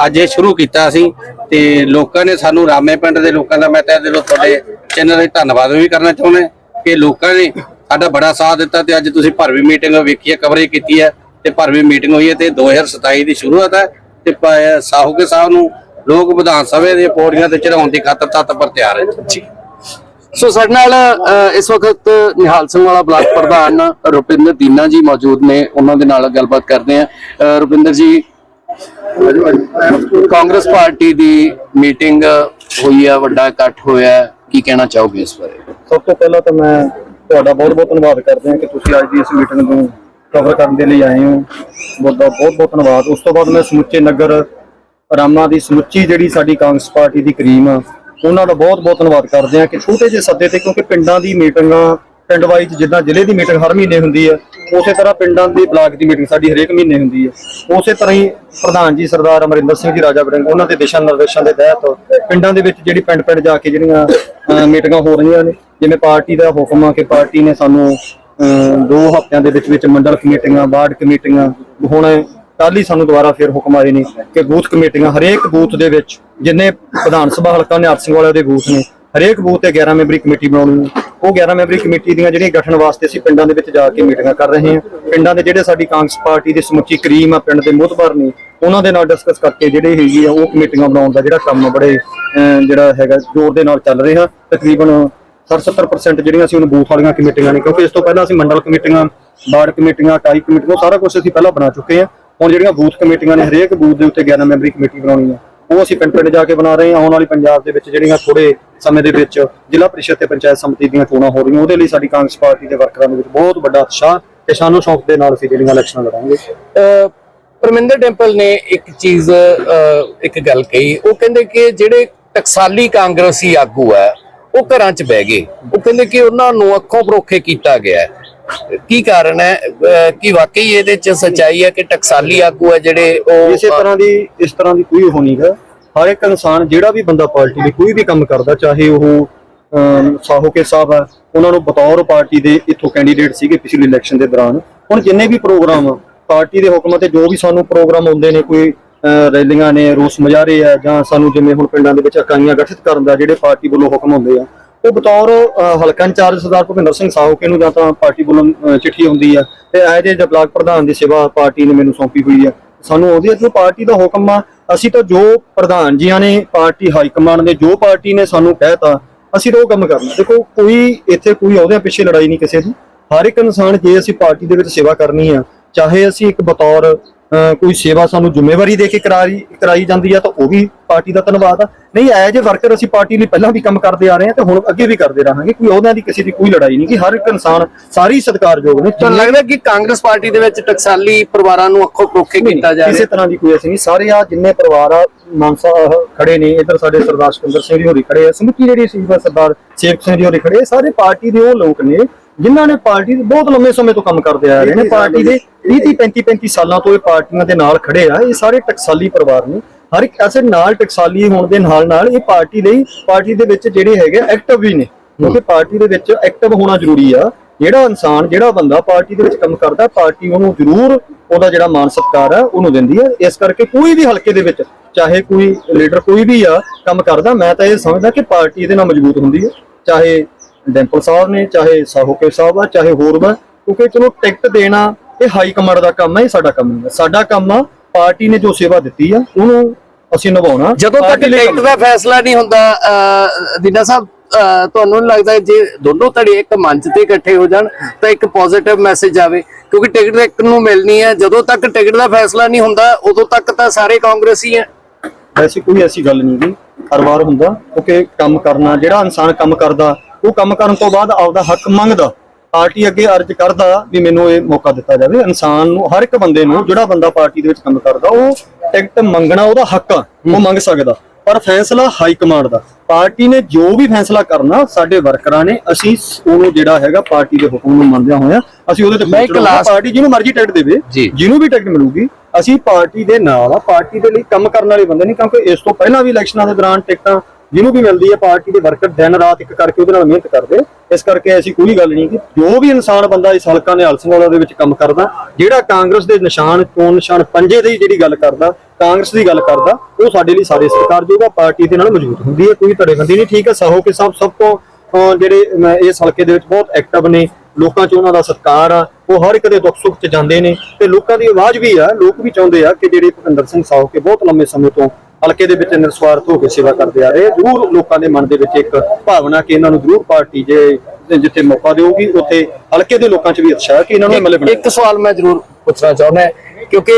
ਅੱਜ ਇਹ ਸ਼ੁਰੂ ਕੀਤਾ ਸੀ ਤੇ ਲੋਕਾਂ ਨੇ ਸਾਨੂੰ ਰਾਮੇ ਪਿੰਡ ਦੇ ਲੋਕਾਂ ਦਾ ਮੈਂ ਤਹਿ ਦਿਲੋਂ ਤੁਹਾਡੇ ਚੈਨਲ ਲਈ ਧੰਨਵਾਦ ਵੀ ਕਰਨਾ ਚਾਹੁੰਦਾ ਕਿ ਲੋਕਾਂ ਨੇ ਸਾਡਾ ਬੜਾ ਸਾਥ ਦਿੱਤਾ ਤੇ ਅੱਜ ਤੁਸੀਂ ਭਰਵੀ ਮੀਟਿੰਗ ਵੇਖੀ ਹੈ ਕਵਰੇਜ ਕੀਤੀ ਹੈ ਤੇ ਭਰਵੀ ਮੀਟਿੰਗ ਹੋਈ ਹੈ ਤੇ 2027 ਦੀ ਸ਼ੁਰੂਆਤ ਹੈ ਤੇ ਸਾਹੂਕੇ ਸਾਹਿਬ ਨੂੰ ਲੋਕ ਵਿਧਾਨ ਸਭਾ ਦੀਆਂ ਪੌੜੀਆਂ ਤੇ ਚੜਾਉਣ ਦੀ ਖਾਤਰ ਤਤਪਰ ਤਿਆਰ ਹੈ। ਸੋ ਸਾਡੇ ਨਾਲ ਇਸ ਵਕਤ ਨਿਹਾਲ ਸਿੰਘ ਵਾਲਾ ਬਲਾਕ ਪ੍ਰਧਾਨ ਰੁਪਿੰਦਰ ਦੀਨਾ ਜੀ ਮੌਜੂਦ ਨੇ। ਉਹਨਾਂ ਦੇ ਨਾਲ ਗੱਲਬਾਤ ਕਰਦੇ ਆ ਰੁਪਿੰਦਰ ਜੀ, ਕਾਂਗਰਸ ਪਾਰਟੀ ਦੀ ਮੀਟਿੰਗ ਹੋਈ ਹੈ ਵੱਡਾ ਇਕੱਠ ਹੋਇਆ। ਕੀ ਕਹਿਣਾ ਚਾਹੋਗੇ ਇਸ ਬਾਰੇ? ਸਭ ਤੋਂ ਪਹਿਲਾਂ ਤਾਂ ਮੈਂ ਤੁਹਾਡਾ ਬਹੁਤ-ਬਹੁਤ ਧੰਨਵਾਦ ਕਰਦੇ ਹਾਂ ਕਿ ਤੁਸੀਂ ਅੱਜ ਦੀ ਇਸ ਮੀਟਿੰਗ ਨੂੰ ਕਵਰ ਕਰਨ ਦੇ ਲਈ ਆਏ ਹੋ। ਬਹੁਤ-ਬਹੁਤ ਧੰਨਵਾਦ। ਉਸ ਤੋਂ ਬਾਅਦ ਮੈਂ ਸਮੁੱਚੇ ਨਗਰ ਰਾਮਾ ਦੀ ਸਮੁੱਚੀ ਜਿਹੜੀ ਸਾਡੀ ਕਾਂਗਰਸ ਪਾਰਟੀ ਦੀ ਕਰੀਮ ਆ ਉਹਨਾਂ ਦਾ ਬਹੁਤ-ਬਹੁਤ ਧੰਨਵਾਦ ਕਰਦੇ ਹਾਂ ਕਿ ਛੋਟੇ ਜਿਹੇ ਸੱਦੇ ਤੇ ਕਿਉਂਕਿ ਪਿੰਡਾਂ ਦੀ ਮੀਟਿੰਗਾਂ ਪਿੰਡ ਵਾਈਜ਼ ਜਿੱਦਾਂ ਜ਼ਿਲ੍ਹੇ ਦੀ ਮੀਟਿੰਗ ਹਰ ਮਹੀਨੇ ਹੁੰਦੀ ਹੈ ਉਸੇ ਤਰ੍ਹਾਂ ਪਿੰਡਾਂ ਦੀ ਬਲਾਕ ਦੀ ਮੀਟਿੰਗ ਸਾਡੀ ਹਰੇਕ ਮਹੀਨੇ ਹੁੰਦੀ ਹੈ। ਉਸੇ ਤਰ੍ਹਾਂ ਹੀ ਪ੍ਰਧਾਨ ਜੀ ਸਰਦਾਰ ਅਮਰਿੰਦਰ ਸਿੰਘ ਜੀ ਰਾਜਾ ਵੜਿੰਗ ਉਹਨਾਂ ਦੇ ਦਿਸ਼ਾ ਨਿਰਦੇਸ਼ਾਂ ਦੇ ਤਹਿਤ ਪਿੰਡਾਂ ਦੇ ਵਿੱਚ ਜਿਹੜੀ ਪਿੰਡ-ਪਿੰਡ ਜਾ ਕੇ ਜਿਹੜੀਆਂ ਮੀਟਿੰਗਾਂ ਹੋ ਰਹੀਆਂ ਨੇ ਜਿਵੇਂ ਪਾਰਟੀ ਦਾ ਹੁਕਮ ਆ ਕਿ ਪਾਰਟੀ ਨੇ ਸਾਨੂੰ ਅਹ, ਦੋ ਹਫ਼ਤਿਆਂ ਦੇ ਵਿੱਚ ਵਿੱਚ ਮੰਡਲ ਕਮੇਟੀਆਂ ਵਾਰਡ ਕਮੇਟੀਆਂ ਹੁਣ ਕੱਲ ਹੀ ਸਾਨੂੰ ਦੁਬਾਰਾ ਫਿਰ ਹੁਕਮ ਆਏ ਨੇ ਕਿ ਬੂਥ ਕਮੇਟੀਆਂ ਹਰੇਕ ਬੂਥ ਦੇ ਵਿੱਚ ਜਿੰਨੇ ਵਿਧਾਨ ਸਭਾ ਹਲਕਾ ਨੇ ਸਿੰਘ ਵਾਲੇ ਦੇ ਬੂਥ ਨੇ ਹਰੇਕ ਬੂਥ ਤੇ 11 ਮੈਂਬਰੀ ਕਮੇਟੀ ਬਣਾਉਣੀ ਹੈ ਉਹ 11 ਮੈਂਬਰੀ ਕਮੇਟੀ ਦੀਆਂ ਜਿਹੜੀਆਂ ਗਠਨ ਵਾਸਤੇ ਅਸੀਂ ਪਿੰਡਾਂ ਦੇ ਵਿੱਚ ਜਾ ਕੇ ਮੀਟਿੰਗਾਂ ਕਰ ਰਹੇ ਹਾਂ। ਪਿੰਡਾਂ ਦੇ ਜਿਹੜੇ ਸਾਡੀ ਕਾਂਗਰਸ ਪਾਰਟੀ ਦੇ ਸਮੁੱਚੀ ਕਰੀਮ ਆ ਪਿੰਡ ਦੇ ਮੁਤਬਰ ਨੇ ਉਹਨਾਂ ਦੇ ਨਾਲ ਡਿਸਕਸ ਕਰਕੇ ਜਿਹੜੇ ਹੈਗੀ ਆ ਉਹ ਕਮੇਟੀਆਂ ਬਣਾਉਣ ਦਾ ਜਿਹੜਾ ਕੰਮ ਬੜੇ ਅਹ, ਜਿਹੜਾ ਹੈਗਾ ਜ਼ੋਰ ਦੇ ਨਾਲ ਚੱਲ ਰਿਹਾ। ਤਕਰੀਬਨ 60-70% ਜਿਹੜੀਆਂ ਅਸੀਂ ਉਹਨੂੰ ਬੂਥ ਵਾਲੀਆਂ ਕਮੇਟੀਆਂ ਨੇ ਕਿਉਂਕਿ ਇਸ ਤੋਂ ਪਹਿਲਾਂ ਅਸੀਂ ਮੰਡਲ ਕਮੇਟੀਆਂ ਵਾਰਡ ਕਮੇਟੀਆਂ ਟਾਈ ਕਮੇਟੀਆਂ ਉਹ ਸਾਰਾ ਕੁਝ ਅਸੀਂ ਪਹਿਲਾਂ ਬਣਾ ਚੁੱਕੇ ਹਾਂ। ਹੁਣ ਜਿਹੜੀਆਂ ਬੂਥ ਕਮੇਟੀਆਂ ਨੇ ਹਰੇਕ ਬੂਥ ਦੇ ਉੱਤੇ 11 ਮੈਂਬਰੀ ਕਮੇਟੀ ਬਣਾਉਣੀ ਹੈ ਉਹ ਅਸੀਂ ਪਿੰਡ ਪਿੰਡ ਜਾ ਕੇ ਬਣਾ ਰਹੇ ਹਾਂ ਆਉਣ ਵਾਲੀ ਪੰਜਾਬ ਦੇ ਵਿੱਚ ਜਿਹੜੀਆਂ ਥੋੜੇ ਸਮੇਂ ਦੇ ਵਿੱਚ ਜ਼ਿਲ੍ਹਾ ਪ੍ਰੀਸ਼ਦ ਤੇ ਪੰਚਾਇਤ ਸਮਿਤੀ ਦੀਆਂ ਚੋਣਾਂ ਹੋ ਰਹੀਆਂ, ਉਹਦੇ ਲਈ ਸਾਡੀ ਕਾਂਗਰਸ ਪਾਰਟੀ ਦੇ ਵਰਕਰਾਂ ਦੇ ਵਿੱਚ ਬਹੁਤ ਵੱਡਾ ਉਤਸ਼ਾਹ ਤੇ ਸਾਨੂੰ ਸ਼ੌਕ ਦੇ ਨਾਲ ਅਸੀਂ ਜਿਹੜੀਆਂ ਇਲੈਕਸ਼ਨਾਂ ਲੜਾਂਗੇ। ਪਰਮਿੰਦਰ ਟੈਂਪਲ ਨੇ ਇੱਕ ਚੀਜ਼ ਇੱਕ ਗੱਲ ਕਹੀ, ਉਹ ਕਹਿੰਦੇ ਕਿ ਜਿਹੜੇ ਟਕਸਾਲੀ ਕਾਂਗਰਸੀ ਆਗੂ ਹੈ ਉਹ ਘਰਾਂ 'ਚ ਬਹਿ ਗਏ। ਉਹ ਕਹਿੰਦੇ ਕਿ ਉਹਨਾਂ ਨੂੰ ਅੱਖੋਂ ਪਰੋਖੇ ਕੀਤਾ ਗਿਆ। ਹੈ ਕੀ ਕਾਰਨ ਹੈ? ਕੀ ਵਾਕਈ ਇਹਦੇ 'ਚ ਸੱਚਾਈ ਹੈ ਕਿ ਟਕਸਾਲੀ ਆਗੂ ਹੈ ਜਿਹੜੇ ਉਹ ਇਸੇ ਤਰ੍ਹਾਂ ਦੀ ਇਸ ਤਰ੍ਹਾਂ ਦੀ ਕੋਈ ਨਹੀਂ ਗਾ ਹਰ ਇੱਕ ਇਨਸਾਨ ਜਿਹੜਾ ਵੀ ਬੰਦਾ ਪਾਰਟੀ ਲਈ ਕੋਈ ਵੀ ਕੰਮ ਕਰਦਾ ਚਾਹੇ ਉਹ ਸਾਹੋਕੇ ਸਾਹਿਬ ਆ ਉਹਨਾਂ ਨੂੰ ਬਤੌਰ ਪਾਰਟੀ ਦੇ ਇੱਥੋਂ ਕੈਂਡੀਡੇਟ ਸੀਗੇ ਪਿਛਲੀ ਇਲੈਕਸ਼ਨ ਦੇ ਦੌਰਾਨ। ਹੁਣ ਜਿੰਨੇ ਵੀ ਪ੍ਰੋਗਰਾਮ ਪਾਰਟੀ ਦੇ ਹੁਕਮਾਂ ਤੇ ਜੋ ਵੀ ਸਾਨੂੰ ਪ੍ਰੋਗਰਾਮ ਹੁੰਦੇ ਨੇ ਕੋਈ ਰੈਲੀਆਂ ਨੇ ਰੋਸ ਮੁਜ਼ਾਹਰੇ ਆ ਜਾਂ ਸਾਨੂੰ ਜਿਵੇਂ ਹੁਣ ਪਿੰਡਾਂ ਦੇ ਵਿੱਚ ਇਕਾਈਆਂ ਗਠਿਤ ਕਰਨ ਦਾ ਜਿਹੜੇ ਪਾਰਟੀ ਵੱਲੋਂ ਹੁਕਮ ਹੁੰਦੇ ਆ ਉਹ ਬਤੌਰ ਹਲਕਾ ਇੰਚਾਰਜ ਸਰਦਾਰ ਭੁਪਿੰਦਰ ਸਿੰਘ ਸਾਹੋਕੇ ਨੂੰ ਜਾਂ ਤਾਂ ਪਾਰਟੀ ਵੱਲੋਂ ਚਿੱਠੀ ਆਉਂਦੀ ਆ ਤੇ ਐਜ ਏ ਬਲਾਕ ਪ੍ਰਧਾਨ ਦੀ ਸੇਵਾ ਪਾਰਟੀ ਨੇ ਮੈਨੂੰ ਸੌਂਪੀ ਹੋਈ ਆ। ਸਾਨੂੰ ਆਉਂਦੀ ਹੈ ਜੋ ਪਾਰਟੀ ਦਾ ਹੁਕਮ ਆ। ਅਸੀਂ ਤਾਂ ਜੋ ਪ੍ਰਧਾਨ ਜੀਆਂ ਨੇ ਪਾਰਟੀ ਹਾਈ ਕਮਾਂਡ ਨੇ ਜੋ ਪਾਰਟੀ ਨੇ ਸਾਨੂੰ ਕਹਿਤਾ ਅਸੀਂ ਤਾਂ ਉਹ ਕੰਮ ਕਰਨਾ। ਦੇਖੋ, ਕੋਈ ਇੱਥੇ ਕੋਈ ਅਹੁਦਿਆਂ ਪਿੱਛੇ ਲੜਾਈ ਨਹੀਂ ਕਿਸੇ ਦੀ। ਹਰ ਇੱਕ ਇਨਸਾਨ ਜੇ ਅਸੀਂ ਪਾਰਟੀ ਦੇ ਵਿੱਚ ਸੇਵਾ ਕਰਨੀ ਆ, ਚਾਹੇ ਅਸੀਂ ਇੱਕ ਬਤੌਰ ਕੋਈ ਸੇਵਾ ਸਾਨੂੰ ਜ਼ਿੰਮੇਵਾਰੀ ਦੇ ਕੇ ਕਰਾਈ ਕਰਾਈ ਜਾਂਦੀ ਆ ਤਾਂ ਉਹ ਵੀ ਪਾਰਟੀ ਦਾ ਧੰਨਵਾਦ ਆ। ਨਹੀਂ ਐਜ ਵਰਕਰ ਅਸੀਂ ਪਾਰਟੀ ਲਈ ਪਹਿਲਾਂ ਵੀ ਕੰਮ ਕਰਦੇ ਆ ਰਹੇ ਹਾਂ ਤੇ ਹੁਣ ਅੱਗੇ ਵੀ ਕਰਦੇ ਰਹਾਂਗੇ ਕੋਈ ਅਹੁਦਿਆਂ ਦੀ ਕਿਸੇ ਦੀ ਕੋਈ ਲੜਾਈ ਨਹੀਂ ਕਿ ਹਰ ਇੱਕ ਇਨਸਾਨ ਸਾਰੀ ਸਤਿਕਾਰਯੋਗ ਨੇ। ਤੁਹਾਨੂੰ ਲੱਗਦਾ ਕਿ ਕਾਂਗਰਸ ਪਾਰਟੀ ਦੇ ਵਿੱਚ ਟਕਸਾਲੀ ਪਰਿਵਾਰਾਂ ਨੂੰ ਅੱਖੋਂ ਪਰੋਖੇ ਕੀਤਾ ਜਾ ਕਿਸੇ ਰਿਹਾ ਤਰ੍ਹਾਂ ਦੀ ਕੋਈ ਅਸੀਂ ਨਹੀਂ ਸਾਰੇ ਆ ਜਿੰਨੇ ਪਰਿਵਾਰ ਆ ਮਾਨਸਾ ਖੜੇ ਨੇ ਇੱਧਰ ਸਾਡੇ ਸਰਦਾਰ ਸਿਕੰਦਰ ਸਿੰਘ ਜੀ ਹੋਰੀ ਖੜੇ ਆ ਸਮੁੱਚੀ ਜਿਹੜੀ ਸੀ ਸਰਦਾਰ ਸੇਵਕ ਸਿੰਘ ਜੀ ਹੋਰੀ ਖੜੇ ਆ, ਸਾਰੇ ਪਾਰਟੀ ਦੇ ਉਹ ਲੋਕ ਨੇ ਜਿਨ੍ਹਾਂ ਨੇ ਪਾਰਟੀ ਦੇ ਬਹੁਤ ਲੰਮੇ ਸਮੇਂ ਤੋਂ ਕੰਮ ਕਰਦੇ ਆ ਰਹੇ ਨੇ ਪਾਰਟੀ ਦੇ 30 35 35 ਸਾਲਾਂ ਤੋਂ ਇਹ ਪਾਰਟੀਆਂ ਦੇ ਨਾਲ ਖੜੇ ਆ ਇਹ ਸਾਰੇ ਟਕਸਾਲੀ ਪਰਿਵਾਰ ਨੇ। ਹਰ ਇੱਕ ਐਸੇ ਨਾਲ ਟਕਸਾਲੀ ਹੋਣ ਦੇ ਨਾਲ ਨਾਲ ਇਹ ਪਾਰਟੀ ਲਈ ਪਾਰਟੀ ਦੇ ਵਿੱਚ ਜਿਹੜੇ ਹੈਗੇ ਐਕਟਿਵ ਵੀ ਨੇ। ਕਿਉਂਕਿ ਪਾਰਟੀ ਦੇ ਵਿੱਚ ਐਕਟਿਵ ਹੋਣਾ ਜ਼ਰੂਰੀ ਆ। ਜਿਹੜਾ ਇਨਸਾਨ ਜਿਹੜਾ ਬੰਦਾ ਪਾਰਟੀ ਦੇ ਵਿੱਚ ਕੰਮ ਕਰਦਾ ਪਾਰਟੀ ਉਹਨੂੰ ਜ਼ਰੂਰ ਉਹਦਾ ਜਿਹੜਾ ਮਾਨ ਸਤਿਕਾਰ ਆ ਉਹਨੂੰ ਦਿੰਦੀ ਹੈ ਇਸ ਕਰਕੇ ਕੋਈ ਵੀ ਹਲਕੇ ਦੇ ਵਿੱਚ ਚਾਹੇ ਕੋਈ ਲੀਡਰ ਕੋਈ ਵੀ ਆ ਕੰਮ ਕਰਦਾ ਮੈਂ ਤਾਂ ਇਹ ਸਮਝਦਾ ਕਿ ਪਾਰਟੀ ਇਹਦੇ ਨਾਲ ਮਜ਼ਬੂਤ ਹੁੰਦੀ ਹੈ ਚਾਹੇ ਡੈਂਪਲ ਸਾਹਿਬ ਨੇ ਚਾਹੇ ਸਾਹੋਕੇ ਸਾਹਿਬ ਆ ਚਾਹੇ ਹੋਰ ਵਾ ਕਿਉਂਕਿ ਚਲੋ ਟਿਕਟ ਦੇਣਾ ਇਹ ਹਾਈ ਕਮਾਂਡ ਦਾ ਕੰਮ ਹੈ ਇਹ ਸਾਡਾ ਕੰਮ ਨਹੀਂ ਸਾਡਾ ਕੰਮ ਆ ਪਾਰਟੀ ਨੇ ਜੋ ਸੇਵਾ ਦਿੱਤੀ ਆ ਉਹਨੂੰ ਅਸੀਂ ਨਿਭਾਉਣਾ। ਜਦੋਂ ਤੱਕ ਟਿਕਟ ਦਾ ਫੈਸਲਾ ਨਹੀਂ ਹੁੰਦਾ ਦੀਨਾ ਸਾਹਿਬ ਤੁਹਾਨੂੰ ਨਹੀਂ ਲੱਗਦਾ ਜੇ ਦੋਨੋਂ ਧੜੇ ਇੱਕ ਮੰਚ ਤੇ ਇਕੱਠੇ ਹੋ ਜਾਣ ਤਾਂ ਇੱਕ ਪੋਜ਼ਿਟਿਵ ਮੈਸੇਜ ਆਵੇ? ਕਿਉਂਕਿ ਟਿਕਟ ਇੱਕ ਨੂੰ ਮਿਲਣੀ ਹੈ ਜਦੋਂ ਤੱਕ ਟਿਕਟ ਦਾ ਫੈਸਲਾ ਨਹੀਂ ਹੁੰਦਾ ਉਦੋਂ ਤੱਕ ਤਾਂ ਸਾਰੇ ਕਾਂਗਰਸੀ ਹੈ ਐਸੀ ਕੋਈ ਐਸੀ ਗੱਲ ਨਹੀਂ ਗੀ ਹਰ ਵਾਰ ਹੁੰਦਾ ਕਿਉਂਕਿ ਕੰਮ ਕਰਨਾ ਜਿਹੜਾ ਇਨਸਾਨ ਕੰਮ ਕਰਦਾ ਉਹ ਕੰਮ ਕਰਨ ਤੋਂ ਬਾਅਦ ਆਪਦਾ ਹੱਕ ਮੰਗਦਾ ਪਾਰਟੀ ਅੱਗੇ ਅਰਜ਼ ਕਰਦਾ ਵੀ ਮੈਨੂੰ ਇਹ ਮੌਕਾ ਦਿੱਤਾ ਜਾਵੇ। ਇਨਸਾਨ ਨੂੰ ਹਰ ਇੱਕ ਬੰਦੇ ਨੂੰ ਜਿਹੜਾ ਬੰਦਾ ਪਾਰਟੀ ਦੇ ਵਿੱਚ ਕੰਮ ਕਰਦਾ ਉਹ ਟਿਕਟ ਮੰਗਣਾ ਉਹਦਾ ਹੱਕ ਆ ਉਹ ਮੰਗ ਸਕਦਾ। ਪਰ ਫੈਸਲਾ ਹਾਈ ਕਮਾਂਡ ਦਾ। ਪਾਰਟੀ ਨੇ ਜੋ ਵੀ ਫੈਸਲਾ ਕਰਨਾ ਸਾਡੇ ਵਰਕਰਾਂ ਨੇ ਅਸੀਂ ਉਹਨੂੰ ਜਿਹੜਾ ਹੈਗਾ ਪਾਰਟੀ ਦੇ ਹੁਕਮ ਨੂੰ ਮੰਨਦਿਆਂ ਹੋਇਆ ਅਸੀਂ ਉਹਦੇ ਤੇ ਮੈਂ last- ਪਾਰਟੀ ਜਿਹਨੂੰ ਮਰਜ਼ੀ ਟਿਕਟ ਦੇਵੇ। ਜਿਹਨੂੰ ਵੀ ਟਿਕਟ ਮਿਲੂਗੀ ਅਸੀਂ ਪਾਰਟੀ ਦੇ ਨਾਲ ਆ ਪਾਰਟੀ ਦੇ ਲਈ ਕੰਮ ਕਰਨ ਵਾਲੇ ਬੰਦੇ ਨਹੀਂ ਕਿਉਂਕਿ ਇਸ ਤੋਂ ਪਹਿਲਾਂ ਵੀ ਇਲੈਕਸ਼ਨਾਂ ਦੇ ਦੌਰਾਨ ਟਿਕਟਾਂ ਜਿਹਨੂੰ ਵੀ ਮਿਲਦੀ ਹੈ ਪਾਰਟੀ ਦੇ ਵਰਕਰ ਦਿਨ ਰਾਤ ਇੱਕ ਕਰਕੇ ਉਹਦੇ ਨਾਲ ਮਿਹਨਤ ਕਰਦੇ, ਇਸ ਕਰਕੇ ਐਸੀ ਕੋਈ ਗੱਲ ਨਹੀਂ ਕਿ ਜੋ ਵੀ ਇਨਸਾਨ ਬੰਦਾ ਇਸ ਹਲਕਾ ਨਿਹਾਲ ਸਿੰਘ ਵਾਲਾ ਦੇ ਵਿੱਚ ਕੰਮ ਕਰਦਾ, ਜਿਹੜਾ ਕਾਂਗਰਸ ਦੇ ਨਿਸ਼ਾਨ, ਚੋਣ ਨਿਸ਼ਾਨ ਪੰਜੇ ਦੀ ਜਿਹੜੀ ਗੱਲ ਕਰਦਾ, ਕਾਂਗਰਸ ਦੀ ਗੱਲ ਕਰਦਾ, ਉਹ ਸਾਡੇ ਲਈ ਸਾਰੇ ਸਤਿਕਾਰਯੋਗ ਆ, ਪਾਰਟੀ ਦੇ ਨਾਲ ਮਜ਼ਬੂਤ ਹੁੰਦੀ ਹੈ, ਕੋਈ ਧੜੇਬੰਦੀ ਨਹੀਂ, ਠੀਕ ਹੈ ਸਾਹੋਕੇ ਸਾਹਿਬ ਸਭ ਤੋਂ, ਅਹ, ਜਿਹੜੇ ਇਸ ਹਲਕੇ ਦੇ ਵਿੱਚ ਬਹੁਤ ਐਕਟਿਵ ਨੇ, ਲੋਕਾਂ 'ਚ ਉਹਨਾਂ ਦਾ ਸਤਿਕਾਰ ਆ, ਉਹ ਹਰ ਇੱਕ ਦੇ ਦੁੱਖ ਸੁੱਖ 'ਚ ਜਾਂਦੇ ਨੇ, ਤੇ ਲੋਕਾਂ ਦੀ ਆਵਾਜ਼ ਵੀ ਆ, ਲੋਕ ਵੀ ਚਾਹੁੰਦੇ ਆ ਕਿ ਜਿਹੜੇ ਭੁਪਿੰਦਰ ਸਿੰਘ ਸਾਹੋਕੇ ਬਹੁਤ ਲੰਮੇ ਸਮੇਂ ਤੋਂ ਹਲਕੇ ਦੇ ਵਿੱਚ ਨਿਰਸਵਾਰਥ ਹੋ ਕੇ ਸੇਵਾ ਕਰਦੇ ਆ ਰਹੇ। ਜ਼ਰੂਰ ਲੋਕਾਂ ਦੇ ਮਨ ਦੇ ਵਿੱਚ ਇੱਕ ਭਾਵਨਾ ਕਿ ਇਹਨਾਂ ਨੂੰ ਜ਼ਰੂਰ ਪਾਰਟੀ ਜੇ ਜਿੱਥੇ ਮੌਕਾ ਦੇਊਗੀ ਉੱਥੇ ਹਲਕੇ ਦੇ ਲੋਕਾਂ 'ਚ ਵੀ ਉਤਸ਼ਾਹ ਕਿ ਇਹਨਾਂ ਨੂੰ ਐਮਐਲਏ ਇੱਕ- ਸਵਾਲ ਮੈਂ ਜ਼ਰੂਰ ਪੁੱਛਣਾ ਚਾਹੁੰਦਾ ਕਿਉਂਕਿ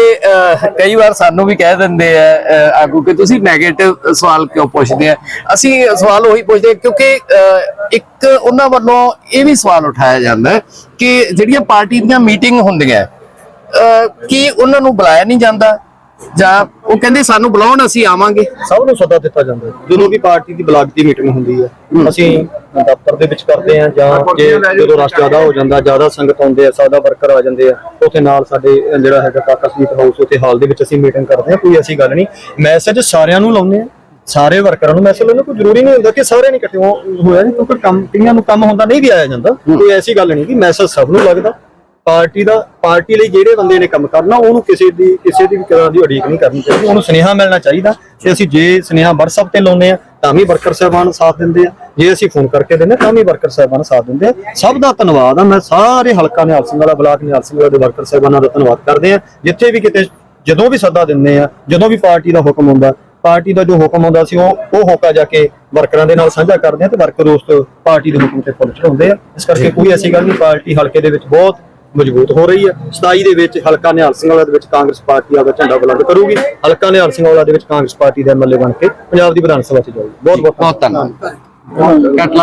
ਕਈ ਵਾਰ ਸਾਨੂੰ ਵੀ ਕਹਿ ਦਿੰਦੇ ਆ ਆਗੂ ਕਿ ਤੁਸੀਂ 네ਗੇਟਿਵ ਸਵਾਲ ਕਿਉਂ ਪੁੱਛਦੇ ਆ ਅਸੀਂ ਸਵਾਲ ਉਹੀ ਪੁੱਛਦੇ ਕਿਉਂਕਿ ਇੱਕ ਉਹਨਾਂ ਵੱਲੋਂ ਇਹ ਵੀ ਸਵਾਲ ਉਠਾਇਆ ਜਾਂਦਾ ਕਿ ਜਿਹੜੀਆਂ ਪਾਰਟੀ ਦੀਆਂ ਮੀਟਿੰਗ ਹੁੰਦੀਆਂ ਕੀ ਉਹਨਾਂ ਨੂੰ ਬੁਲਾਇਆ ਨਹੀਂ ਜਾਂਦਾ ਜਾਂ ਉਹ ਕਹਿੰਦੇ ਸਾਨੂੰ ਬੁਲਾਉਣ ਅਸੀਂ ਆਵਾਂਗੇ। ਸਭ ਨੂੰ ਸੱਦਾ ਦਿੱਤਾ ਜਾਂਦਾ ਹੈ। ਜਦੋਂ ਵੀ ਪਾਰਟੀ ਦੀ ਬਲਾਕ ਦੀ ਮੀਟਿੰਗ ਹੁੰਦੀ ਹੈ ਅਸੀਂ ਦਫ਼ਤਰ ਦੇ ਵਿੱਚ ਕਰਦੇ ਹਾਂ ਜਾਂ ਜੇ ਜਦੋਂ ਰਸ਼ ਜ਼ਿਆਦਾ ਹੋ ਜਾਂਦਾ ਜ਼ਿਆਦਾ ਸੰਗਤ ਆਉਂਦੇ ਆ ਸਾਦਾ ਵਰਕਰ ਆ ਜਾਂਦੇ ਆ ਉੱਥੇ ਨਾਲ ਸਾਡੇ ਅਹ, ਜਿਹੜਾ ਹੈਗਾ ਕਾਕਾ ਸਵੀਟ ਹਾਊਸ ਉੱਥੇ ਹਾਲ ਦੇ ਵਿੱਚ ਅਸੀਂ ਮੀਟਿੰਗ ਕਰਦੇ ਹਾਂ ਕੋਈ ਐਸੀ ਗੱਲ ਨਹੀਂ। ਮੈਸੇਜ ਸਾਰਿਆਂ ਨੂੰ ਲਾਉਂਦੇ ਆ ਸਾਰੇ ਵਰਕਰਾਂ ਨੂੰ ਮੈਸੇਜ ਲਾਉਣਾ ਕੋਈ ਜ਼ਰੂਰੀ ਨਹੀਂ ਹੁੰਦਾ ਕਿ ਸਾਰੇ ਨਹੀਂ ਇਕੱਠੇ ਹੋ- ਹੋਇਆ ਜੀ ਕਿਉਂਕਿ ਕੰਮ ਕਈਆਂ ਨੂੰ ਕੰਮ ਹੁੰਦਾ ਨਹੀਂ ਵੀ ਆਇਆ ਜਾਂਦਾ। ਕੋਈ ਐਸੀ ਗੱਲ ਨਹੀਂ ਕਿ ਮੈਸੇਜ ਸਭ ਨੂੰ ਲੱਗਦਾ। ਪਾਰਟੀ ਦਾ, ਪਾਰਟੀ ਲਈ ਜਿਹੜੇ ਬੰਦੇ ਨੇ ਕੰਮ ਕਰਨਾ, ਉਹਨੂੰ ਕਿਸੇ ਦੀ ਕਿਸੇ ਦੀ ਵੀ ਤਰ੍ਹਾਂ ਦੀ ਉਡੀਕ ਨਹੀਂ ਕਰਨੀ ਚਾਹੀਦੀ। ਉਹਨੂੰ ਸੁਨੇਹਾ ਮਿਲਣਾ ਚਾਹੀਦਾ। ਤੇ ਅਸੀਂ ਜੇ ਸੁਨੇਹਾ WhatsApp ਤੇ ਲਾਉਂਦੇ ਆ ਤਾਂ ਵੀ ਵਰਕਰ ਸਾਹਿਬਾਨ ਸਾਥ ਦਿੰਦੇ ਆ। ਜੇ ਅਸੀਂ ਫੋਨ ਕਰਕੇ ਦਿੰਦੇ, ਤਾਂ ਵੀ ਵਰਕਰ ਸਾਹਿਬਾਨ ਸਾਥ ਦਿੰਦੇ ਆ। ਸਭ ਦਾ ਧੰਨਵਾਦ ਆ। ਮੈਂ ਸਾਰੇ ਹਲਕਾ ਨਿਹਾਲ ਸਿੰਘ ਵਾਲਾ ਬਲਾਕ ਨਿਹਾਲ ਸਿੰਘ ਵਾਲਾ ਦੇ ਵਰਕਰ ਸਾਹਿਬਾਨਾਂ ਦਾ ਧੰਨਵਾਦ ਕਰਦੇ ਆ। ਜਿੱਥੇ ਵੀ ਕਿਤੇ ਜਦੋਂ ਵੀ ਸੱਦਾ ਦਿੰਦੇ ਆ, ਜਦੋਂ ਵੀ ਪਾਰਟੀ ਦਾ ਹੁਕਮ ਹੁੰਦਾ, ਪਾਰਟੀ ਦਾ ਜੋ ਹੁਕਮ ਆਉਂਦਾ ਸੀ, ਉਹ ਉਹ ਹੋਕਾ ਜਾ ਕੇ ਵਰਕਰਾਂ ਦੇ ਨਾਲ ਸਾਂਝਾ ਕਰਦੇ ਆ ਤੇ ਵਰਕਰ ਉਸ ਪਾਰਟੀ ਦੇ ਹੁਕਮ ਤੇ ਫੁੱਲ ਚੜਾਉਂਦੇ ਆ। ਇਸ ਕਰਕੇ ਕੋਈ ਐਸੀ ਗੱਲ ਨਹੀਂ, ਪਾਰਟੀ ਹਲਕੇ ਦੇ ਵਿੱਚ ਬਹੁਤ ਮਜ਼ਬੂਤ ਹੋ ਰਹੀ ਹੈ। 27 ਦੇ ਵਿੱਚ ਹਲਕਾ ਨਿਹਾਲ ਸਿੰਘ ਵਾਲਾ ਦੇ ਵਿੱਚ ਕਾਂਗਰਸ ਪਾਰਟੀ ਆਪਦਾ ਝੰਡਾ ਬੁਲੰਦ ਕਰੂਗੀ। ਹਲਕਾ ਨਿਹਾਲ ਸਿੰਘ ਵਾਲਾ ਦੇ ਵਿੱਚ ਕਾਂਗਰਸ ਪਾਰਟੀ ਦਾ ਐਮਐਲਏ ਬਣ ਕੇ ਪੰਜਾਬ ਦੀ ਵਿਧਾਨ ਸਭਾ 'ਚ ਜਾਊਗੀ। ਬਹੁਤ ਬਹੁਤ ਬਹੁਤ ਧੰਨਵਾਦ। ਕੱਟ